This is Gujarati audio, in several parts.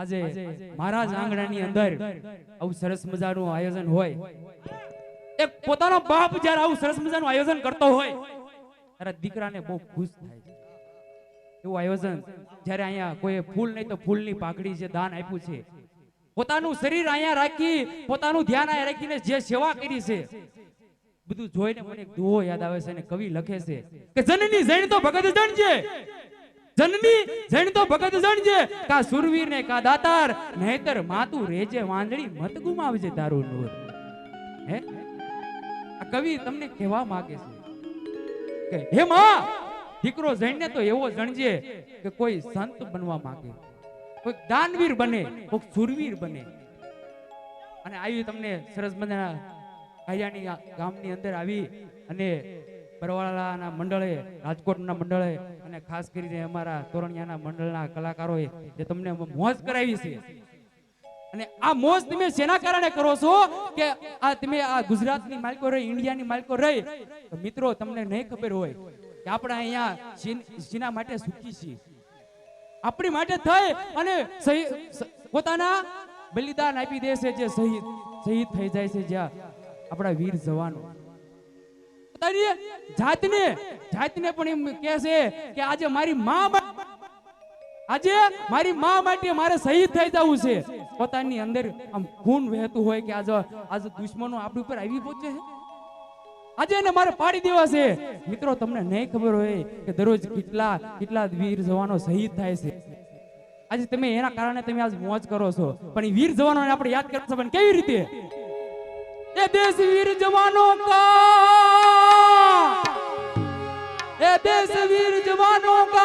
આજે મારા જ આંગણાની અંદર આવું સરસ મજાનું આયોજન હોય. એક પોતાનો બાપ જ્યારે આવું સરસ મજાનું આયોજન કરતો હોય ત્યારે દીકરાને બહુ ખુશ થાય છે. એવું આયોજન જ્યારે અહીંયા કોઈ ફૂલ નહીં તો ફૂલની પાકડી જે દાન આપ્યું છે. પોતાનું શરીર અહીંયા રાખી પોતાનું ધ્યાન અહીંયા રાખીને જે સેવા કરી છે. બધું જોઈને મને એક દુહો યાદ આવે છે અને કવિ લખે છે કે જનની જૈન તો ભગત જણ છે જનની જણ ભગત જણ કા સુરવીર ને કા દાતાર, નહીતર માતું રેજે વાંદળી મત ગુમાવજે તારું નૂર. હે? આ કવિ તમને કહેવા માંગે છે કે, હે માં, દીકરો જણને તો એવો જણજે કે કોઈ સંત બનવા માંગે. કોઈ દાનવીર બને કોઈ સુરવીર બને. અને આવી તમને સરસ મજાના કાયાની ગામની અંદર આવી અને બરવાળાના મંડળે, રાજકોટના મંડળે અને ખાસ કરીને અમારા તોરણિયાના મંડળના કલાકારોએ જે તમને મોજ કરાવી છે. અને આ મોજ તમે શેના કારણે કરો છો કે આ તમે આ ગુજરાતની માલિકો રહી, ઇન્ડિયાની માલિકો રહી? મિત્રો, તમને નહીં ખબર હોય કે આપણે અહીંયા શી- માટે સુખી છીએ. આપણી માટે થઈ અને પોતાના બલિદાન આપી દે છે જે શહીદ શહીદ થઈ જાય છે જ્યાં આપણા વીર જવાનો. પોતાની જાતને જાતને પણ એમ કહે છે કે આજે મારી માં આજે મારી માં માટે મારે શહીદ થઈ જવું છે. પોતાની અંદર આમ ખૂન વહેતું હોય કે આજે આજે દુશ્મનો આપણી ઉપર આવી પહોંચે છે. આજે એને મારે પાડી દેવા છે. મિત્રો, તમને નહીં ખબર હોય કે દરરોજ કેટલા કેટલા વીર જવાનો શહીદ થાય છે. આજે તમે એના કારણે તમે આજ મોજ કરો છો. પણ વીર જવાનોને આપણે યાદ કરશો પણ કેવી રીતે? એ દેશ વીર જવાનો કા એ દેશ વીર જવાનો કા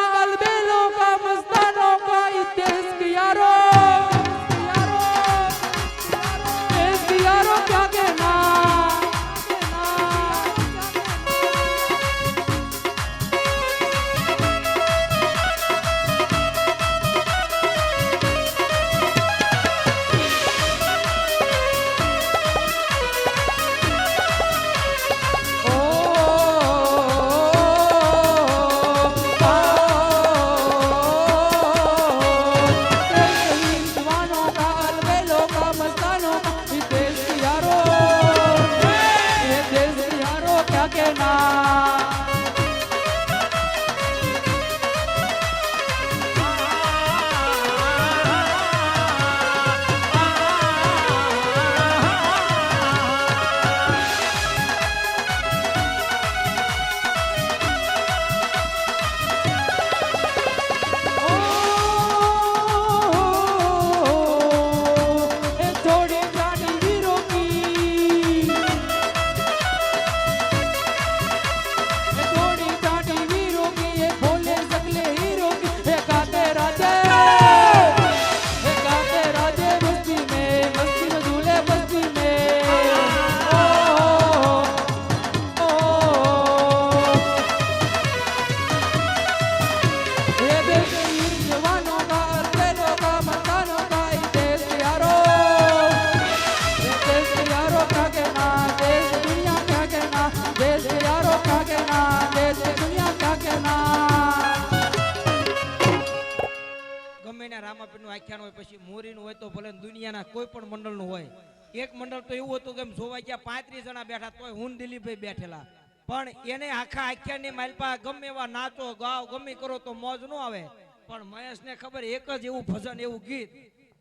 પછી મોરીનું હોય તો ભલે દુનિયાના કોઈ પણ મંડળનું હોય. એક મંડળ તો એવું હતું કે એમ જોવા ગયા પાંત્રીસ જણા બેઠા તોય હું દિલીપભાઈ બેઠેલા. પણ એને આખા આખ્યાની માલપા ગમે એવા નાચો ગાવ ગમે કરો તો મોજ ન આવે. પણ મહેશને ખબર એક જ એવું ભજન, એવું ગીત,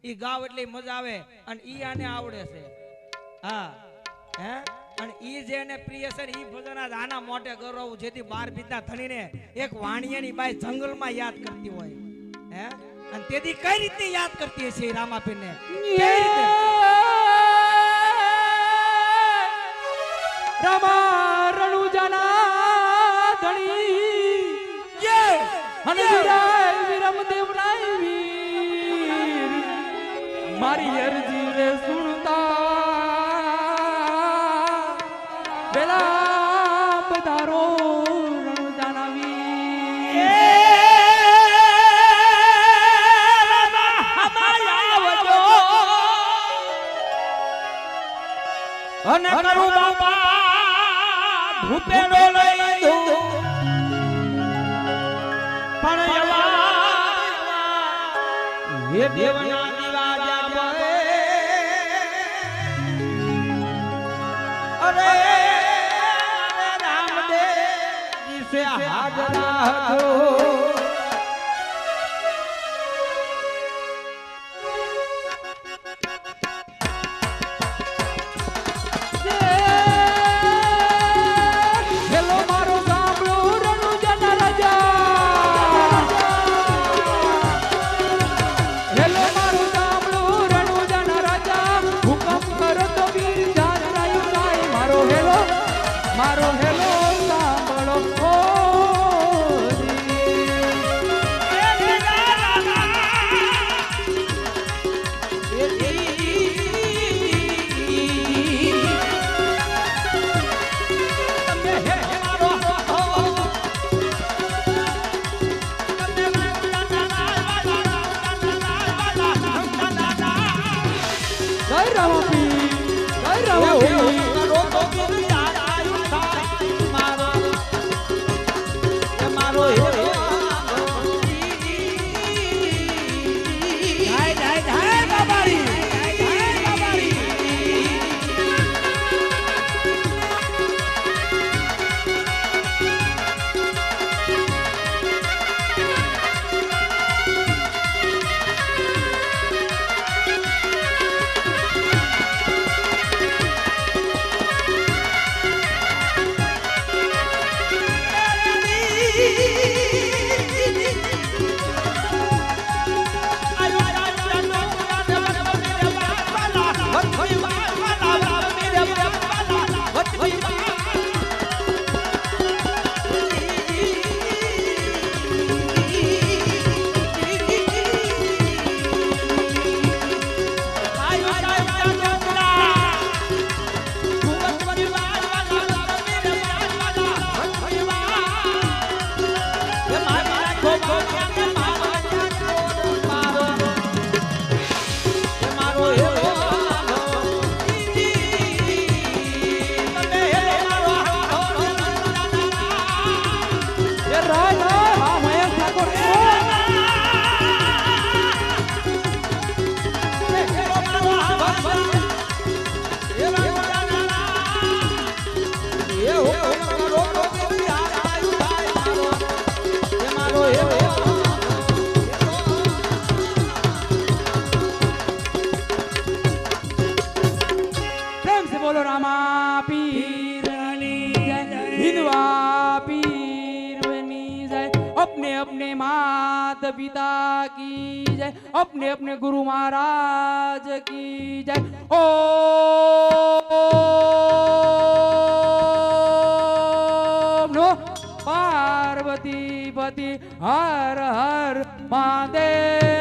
ઈ ગાવ એટલે મજા આવે અને ઈ આને આવડે છે. હા, હે? અને ઈ જે એને પ્રિય છે ઈ ભજન આજ આના મોટે ગૌરવ જેથી બાર પિતા ધણીને એક વાણિયાની બાઈ જંગલમાં યાદ કરતી હોય. હે? અને તેથી કઈ રીતે યાદ કરતી હશે રામાબેન ને રમા રણુજાના ધણી! અને વિરાય વિરમ દેવરાય વીર મારી અરજી પેડો લઈ દઉં પણ એવા એ દેવના દીવા જાબે અરે રામદેવ જી હાજરા હતો રામાપી બોલો રામા પીરની હિંદવા પીરની જય અપને અપને માત પિતા કી જય અપને અપને ગુરુ મહારાજ કી જય ઓ પાર્વતી પતિ હર હર મહાદેવ